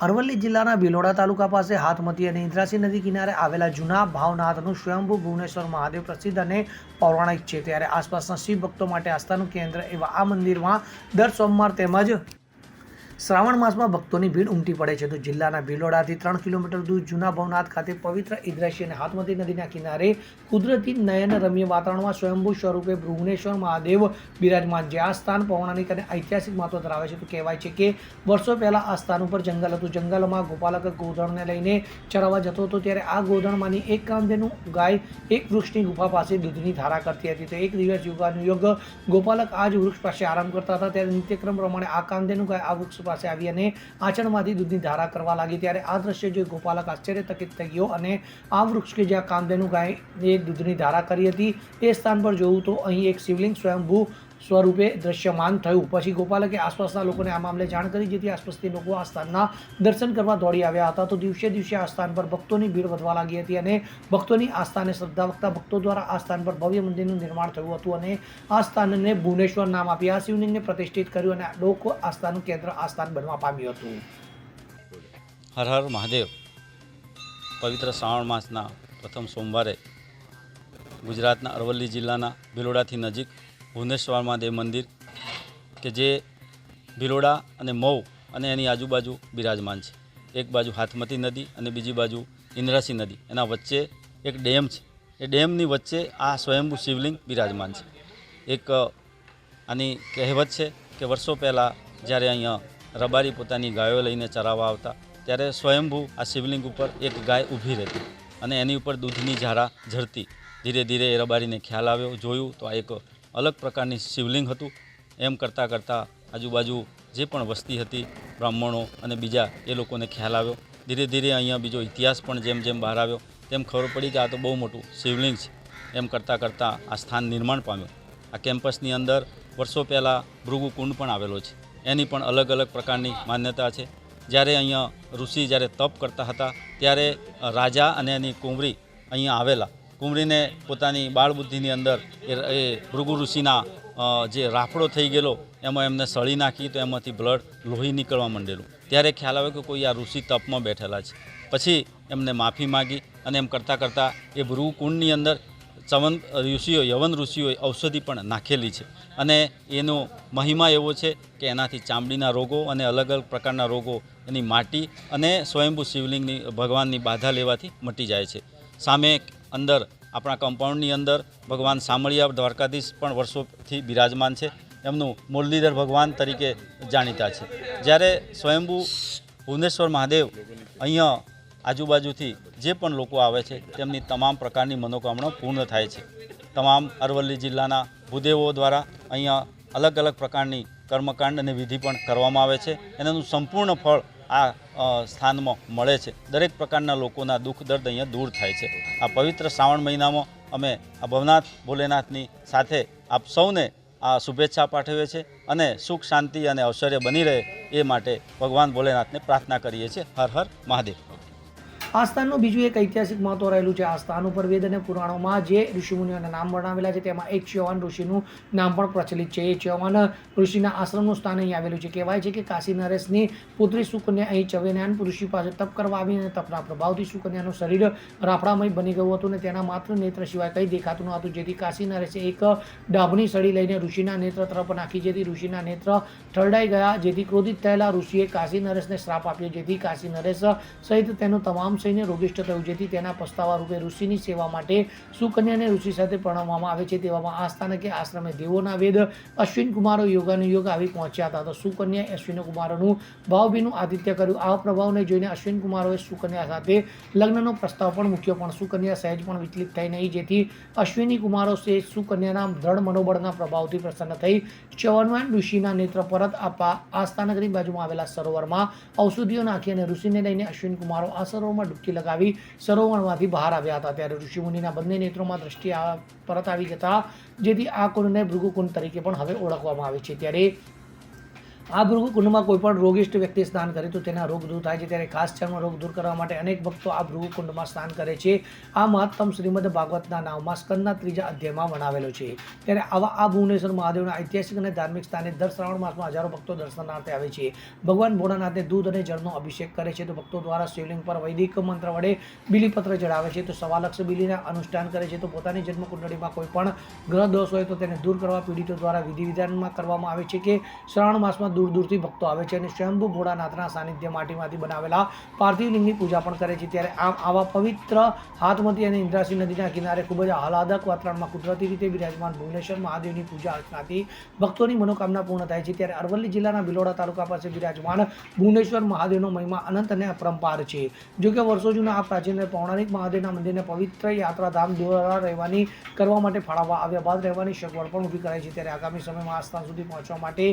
અરવલ્લી જિલ્લાના ભિલોડા તાલુકા પાસે હાથમતી અને ઇન્દ્રાસી નદી કિનારે આવેલા જૂના ભાવનાથનું સ્વયંભૂ ભુવનેશ્વર મહાદેવ પ્રસિદ્ધ અને પૌરાણિક છે. ત્યારે આસપાસના શિવ ભક્તો માટે આસ્થાનું કેન્દ્ર એવા આ મંદિરમાં દર સોમવાર તેમજ શ્રાવણ માસમાં ભક્તોની ભીડ ઉમટી પડે છે. તો જિલ્લાના ભિલોડાથી ત્રણ કિલોમીટર દૂર જૂના ભવનાથ ખાતે પવિત્ર ઇદ્રાસી અને હાથમતી નદીના કિનારે કુદરતી નયન રમ્ય વાતાવરણમાં સ્વયંભૂ સ્વરૂપે ભુવનેશ્વર, મહાદેવ બિરાજમાન જે આ સ્થાન પૌરાણિક અને ઐતિહાસિક મહત્વ ધરાવે છે. તો કહેવાય છે કે વર્ષો પહેલાં આ સ્થાન ઉપર જંગલ હતું. જંગલમાં ગોપાલક ગોધણને લઈને ચરાવવા જતો હતો. ત્યારે આ ગોધણમાંની એક કામધેનું ગાય એક વૃક્ષની ગુફા પાસે દૂધની ધારા કરતી હતી. તો એક દિવસ યુગાનુયુગ ગોપાલક આ જ વૃક્ષ પાસે આરામ કરતા હતા. ત્યારે નિત્યક્રમ પ્રમાણે આ કામધેનું ગાય આ વૃક્ષ પાસે આવી અને આચરણમાંથી દૂધની ધારા કરવા લાગી. ત્યારે આ દ્રશ્ય જોઈ ગોપાલક આશ્ચર્યચકિત થઈ ગયો અને આ વૃક્ષ કે જ્યાં કામધેનુ ગાય દૂધની ધારા કરી હતી, એ સ્થાન પર જોયું તો અહીં એક શિવલિંગ સ્વયંભૂ સ્વરૂપે દ્રશ્યમાન થયું. પછી ગોપાલકે આસપાસના લોકોને આ મામલે જાણ કરી, જેથી આસપાસથી લોકો આ સ્થાનના દર્શન કરવા દોડી આવ્યા હતા. તો દિવસે દિવસે આ સ્થાન પર ભક્તોની ભીડ વધવા લાગી હતી અને ભક્તોની આસ્થાને શ્રદ્ધા વખતા ભક્તો દ્વારા આ સ્થાન પર ભવ્ય મંદિરનું નિર્માણ થયું હતું અને આ સ્થાનને ભુવનેશ્વર નામ આપી આ શિવલિંગને પ્રતિષ્ઠિત કર્યું અને લોક આસ્થાનું કેન્દ્ર આ સ્થાન બનવા પામ્યું હતું. હર હર મહાદેવ. પવિત્ર શ્રાવણ માસના પ્રથમ સોમવારે ગુજરાતના અરવલ્લી જિલ્લાના ભિલોડાથી નજીક ભુવનેશ્વર મહાદેવ મંદિર, કે જે ભિલોડા અને મઉ અને એની આજુબાજુ બિરાજમાન છે. એક બાજુ હાથમતી નદી અને બીજી બાજુ ઇન્દ્રાસી નદી. એના વચ્ચે એક ડેમ છે. એ ડેમની વચ્ચે આ સ્વયંભૂ શિવલિંગ બિરાજમાન છે. એક આની કહેવત છે કે વર્ષો પહેલાં જ્યારે અહીંયા રબારી પોતાની ગાયો લઈને ચરાવવા આવતા, ત્યારે સ્વયંભૂ આ શિવલિંગ ઉપર એક ગાય ઊભી રહેતી અને એની ઉપર દૂધની ઝારા ઝરતી. ધીરે ધીરે એ રબારીને ખ્યાલ આવ્યો, જોયું તો આ એક અલગ પ્રકારની શિવલિંગ હતું. એમ કરતાં કરતાં આજુબાજુ જે પણ વસ્તી હતી, બ્રાહ્મણો અને બીજા, એ લોકોને ખ્યાલ આવ્યો. ધીરે ધીરે અહીંયા બીજો ઇતિહાસ પણ જેમ જેમ બહાર આવ્યો, તેમ ખબર પડી કે આ તો બહુ મોટું શિવલિંગ છે. એમ કરતાં કરતાં આ સ્થાન નિર્માણ પામ્યું. આ કેમ્પસની અંદર વર્ષો પહેલાં ભૃગુ કુંડ પણ આવેલો છે. એની પણ અલગ અલગ પ્રકારની માન્યતા છે. જ્યારે અહીંયા ઋષિ જ્યારે તપ કરતા હતા, ત્યારે રાજા અને એની કુંવરી અહીંયા આવેલા. કુંવરીને પોતાની બાળબુદ્ધિની અંદર એ ભૃગુ ઋષિના જે રાફડો થઈ ગયેલો, એમાં એમને સળી નાખી તો એમાંથી બ્લડ લોહી નીકળવા માંડેલું. ત્યારે ખ્યાલ આવ્યો કે કોઈ આ ઋષિ તપમાં બેઠેલા છે. પછી એમને માફી માગી અને એમ કરતાં કરતાં એ ભૃગુકુંડની અંદર ચવન ઋષિઓ, યવન ઋષિઓએ ઔષધિ પણ નાખેલી છે. અને એનો મહિમા એવો છે કે એનાથી ચામડીના રોગો અને અલગ અલગ પ્રકારના રોગો એની માટી અને સ્વયંભૂ શિવલિંગની ભગવાનની બાધા લેવાથી મટી જાય છે. સામે અંદર, આપણા કમ્પાઉન્ડની અંદર ભગવાન સામળિયા દ્વારકાધીશ પણ વર્ષોથી બિરાજમાન છે. એમનું મુરલીધર ભગવાન તરીકે જાણીતા છે. જ્યારે સ્વયંભુ ભુવનેશ્વર મહાદેવ અહીંયા આજુબાજુથી જે પણ લોકો આવે છે, તેમની તમામ પ્રકારની મનોકામના પૂર્ણ થાય છે. તમામ અરવલ્લી જિલ્લાના ભૂદેવો દ્વારા અહીંયા અલગ અલગ પ્રકારની કર્મકાંડ અને વિધિ પણ કરવામાં આવે છે. એનાનું સંપૂર્ણ ફળ આ સ્થાનમાં મળે છે. દરેક પ્રકારના લોકોના દુઃખ, દર્દ અહીંયા દૂર થાય છે. આ પવિત્ર શ્રાવણ મહિનામાં અમે આ ભવનાથ ભોલેનાથની સાથે આપ સૌને આ શુભેચ્છા પાઠવીએ છીએ અને સુખ, શાંતિ અને ઐશ્વર્ય બની રહે એ માટે ભગવાન ભોલેનાથને પ્રાર્થના કરીએ છીએ. હર હર મહાદેવ. આ બીજું એક ઐતિહાસિક મહત્વ રહેલું છે આ ઉપર વેદ અને પુરાણોમાં જે ઋષિમુનિઓના નામ વર્ણવેલા છે, તેમાં એક ચ્યવાન ઋષિનું નામ પણ પ્રચલિત છે. એ ચ્યવાન ઋષિના આશ્રમનું સ્થાન અહીં આવેલું છે. કહેવાય છે કે કાશી નરેશની પુત્રી સુકન્યા અહીં ચવેનાન ઋષિ પાસે તપ કરવા આવી અને તપના પ્રભાવથી સુકન્યાનું શરીર રાફડામય બની ગયું હતું અને તેના માત્ર નેત્ર સિવાય કંઈ દેખાતું ન હતું. જેથી કાશી નરેશે એક ડાબની સળી લઈને ઋષિના નેત્ર તરફ નાખી, જેથી ઋષિના નેત્ર ઠરડાઈ ગયા, જેથી ક્રોધિત થયેલા ઋષિએ કાશી નરેશને શ્રાપ આપ્યો. જેથી કાશી નરેશ સહિત તેનું તમામ સૈન્ય રોગિષ્ઠ થયું, જેથી તેના પસ્તાવા રૂપે ઋષિની સેવા માટે સુકન્યાને ઋષિ સાથે પ્રણવવામાં આવે છે. તેવામાં આ સ્થાનકે આશ્રમે દેવોના વેદ અશ્વિન કુમારો યોગાનુયોગ આવી પહોંચ્યા હતા. તો સુકન્યાએ અશ્વિન કુમારોનું ભાવભીનું આદિત્ય કર્યું. આ પ્રભાવને જોઈને અશ્વિન કુમારોએ સુકન્યા સાથે લગ્નનો પ્રસ્તાવ પણ મૂક્યો, પણ સુકન્યા સહેજ પણ વિચલિત થઈ નહીં, જેથી અશ્વિની કુમારો સે સુકન્યાના દ્રઢ મનોબળના પ્રભાવથી પ્રસન્ન થઈ ચવનવાન ઋષિના નેત્ર પરત આપવા આ સ્થાનકની બાજુમાં આવેલા સરોવરમાં ઔષધિઓ નાખી અને ઋષિને લઈને અશ્વિન કુમારો આ સરોવરમાં ડૂબકી લગાવી સરોવરમાંથી બહાર આવ્યા હતા. ત્યારે ઋષિમુનિના બંને નેત્રોમાં દ્રષ્ટિ પરત આવી જતા, જેથી આ કુંડને ભૃગુકુંડ તરીકે પણ હવે ઓળખવામાં આવે છે. ત્યારે આ ભૃગુકુંડમાં કોઈ પણ રોગિષ્ટ વ્યક્તિ સ્નાન કરે તો તેના રોગ દૂર થાય છે. ત્યારે ખાસ ચર્મ રોગ દૂર કરવા માટે અનેક ભક્તો આ ભૃગુકુંડમાં સ્નાન કરે છે. આ મહત્તમ શ્રીમદ ભાગવતના નામમાં સ્કંદના ત્રીજા અધ્યાયમાં બનાવેલો છે. ત્યારે આવા આ ભુવનેશ્વર મહાદેવના ઐતિહાસિક અને ધાર્મિક સ્થાને દર શ્રાવણ માસમાં હજારો ભક્તો દર્શનાર્થે આવે છે. ભગવાન ભોળાનાથને દૂધ અને જળનો અભિષેક કરે છે તો ભક્તો દ્વારા શિવલિંગ પર વૈદિક મંત્ર વડે બિલીપત્ર ચડાવે છે તો સવાલક્ષ બિલીના અનુષ્ઠાન કરે છે તો પોતાની જન્મકુંડળીમાં કોઈ પણ ગ્રહ દોષ હોય તો તેને દૂર કરવા પીડિતો દ્વારા વિધિ વિધાનમાં કરવામાં આવે છે કે શ્રાવણ માસમાં દૂર દૂરથી ભક્તો આવે છે અને સ્વયંભુ ભોળાનાથના સાનિધ્ય માટીમાંથી બનાવેલા પાર્થિવ લિંગની પૂજા પણ કરે છે. ત્યારે આમ આવા પવિત્ર હાથમતી અને ઇન્દ્રાસી નદીના કિનારે ખૂબ જ આહલાદક વાતાવરણમાં કુદરતી રીતે બિરાજમાન ભુવનેશ્વર મહાદેવની પૂજા અર્ચનાથી ભક્તોની મનોકામના પૂર્ણ થાય છે. ત્યારે અરવલ્લી જિલ્લાના બિલોડા તાલુકા પાસે બિરાજમાન ભુવનેશ્વર મહાદેવનો મહિમા અનંત અને અપરંપાર છે. જોકે વર્ષો જૂના આ પ્રાચીન પૌરાણિક મહાદેવના મંદિરને પવિત્ર યાત્રાધામ દ્વારા રહેવાની, કરવા માટે ફાળવવા આવ્યા બાદ રહેવાની સગવડ પણ ઊભી કરાઈ છે. ત્યારે આગામી સમયમાં આ સ્થાન સુધી પહોંચવા માટે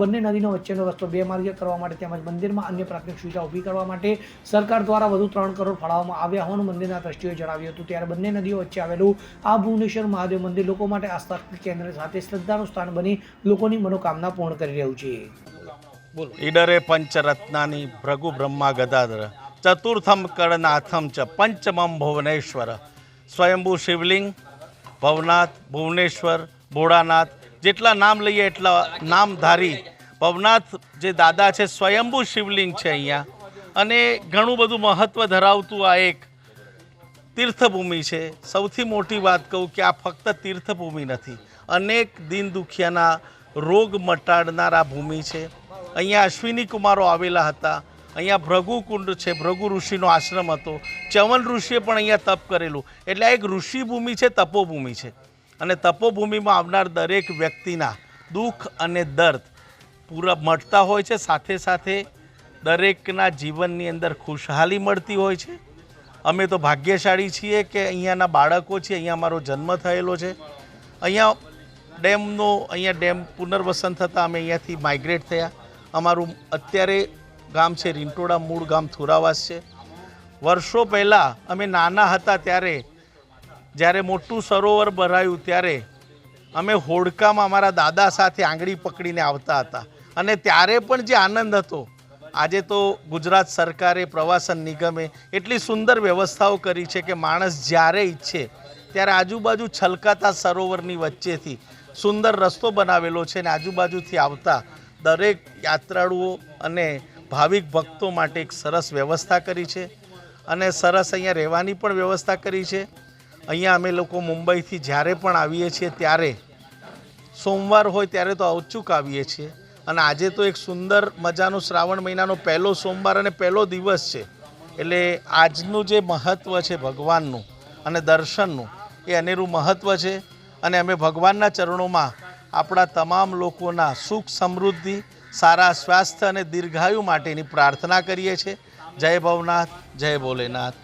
બંને નદીનો વચ્ચેનો રસ્તો બે માર્ગીય કરવા માટે તેમજ મંદિરમાં અન્ય પ્રાથમિક સુવિધા ઊભી કરવા માટે સરકાર દ્વારા વધુ ત્રણ કરોડ ફાળવવામાં આવ્યા હોવાનું મંદિરના ટ્રસ્ટીઓએ જણાવ્યું હતું. ત્યારે બંને નદીઓ વચ્ચે આવેલું આ ભુવનેશ્વર મહાદેવ મંદિર લોકો માટે આસ્થા કેન્દ્ર સાથે શ્રદ્ધાનું સ્થાન બની લોકોની મનોકામના પૂર્ણ કરી રહ્યું છે. ઈડરે પંચરત્નાની ભૃગુ બ્રહ્મા ગદાધર, ચતુર્થમ કરનાથમ ચ પંચમમ ભુવનેશ્વર. સ્વયંભુ શિવલિંગ, ભવનાથ, ભુવનેશ્વર, ભોળાનાથ, જેટલા નામ લઈએ એટલા નામધારી ભવનાથ જે દાદા છે, સ્વયંભૂ શિવલિંગ છે અહીંયા. અને ઘણું બધું મહત્ત્વ ધરાવતું આ એક તીર્થભૂમિ છે. સૌથી મોટી વાત કહું કે આ ફક્ત તીર્થભૂમિ નથી, અનેક દિન દુખિયાના રોગ મટાડનાર ભૂમિ છે. અહીંયા અશ્વિની કુમારો આવેલા હતા. અહીંયા ભ્રગુકુંડ છે, ભૃગુ ઋષિનો આશ્રમ હતો. ચવન ઋષિએ પણ અહીંયા તપ કરેલું. એટલે એક ઋષિ ભૂમિ છે, તપોભૂમિ છે. અને તપોભૂમિમાં આવનાર દરેક વ્યક્તિના દુઃખ અને દર્દ પૂરા મળતા હોય છે, સાથે સાથે દરેકના જીવનની અંદર ખુશહાલી મળતી હોય છે. અમે તો ભાગ્યશાળી છીએ કે અહીંયાના બાળકો છે, અહીંયા અમારો જન્મ થયેલો છે. અહીંયા ડેમનો, અહીંયા ડેમ પુનર્વસન થતાં અમે અહીંયાથી માઇગ્રેટ થયા. અમારું અત્યારે ગામ છે, રીંટોડા મૂળ ગામ થુરાવાસ છે. વર્ષો પહેલાં અમે નાના હતા ત્યારે, જ્યારે મોટું સરોવર ભરાયું ત્યારે અમે હોડકામાં અમારા દાદા સાથે આંગળી પકડીને આવતા હતા. અને ત્યારે પણ જે આનંદ હતો, આજે તો ગુજરાત સરકારે પ્રવાસન નિગમે એટલી સુંદર વ્યવસ્થાઓ કરી છે કે માણસ જ્યારે ઈચ્છે, ત્યારે આજુબાજુ છલકાતા સરોવરની વચ્ચેથી સુંદર રસ્તો બનાવેલો છે અને આજુબાજુથી આવતા દરેક યાત્રાળુઓ અને ભાવિક ભક્તો માટે એક સરસ વ્યવસ્થા કરી છે. અને સરસ અહીંયા રહેવાની પણ વ્યવસ્થા કરી છે. અહીંયા અમે લોકો મુંબઈથી જ્યારે પણ આવીએ છીએ ત્યારે, સોમવાર હોય ત્યારે તો અવચૂક આવીએ છીએ. અને આજે તો એક સુંદર મજાનો શ્રાવણ મહિનાનો પહેલો સોમવાર અને પહેલો દિવસ છે. એટલે આજનું જે મહત્ત્વ છે ભગવાનનું અને દર્શનનું, એ અનેરું મહત્ત્વ છે. અને અમે ભગવાનના ચરણોમાં આપણા તમામ લોકોના સુખ સમૃદ્ધિ, સારા સ્વાસ્થ્ય અને દીર્ઘાયુ માટેની પ્રાર્થના કરીએ છીએ. જય ભવનાથ, જય ભોલેનાથ.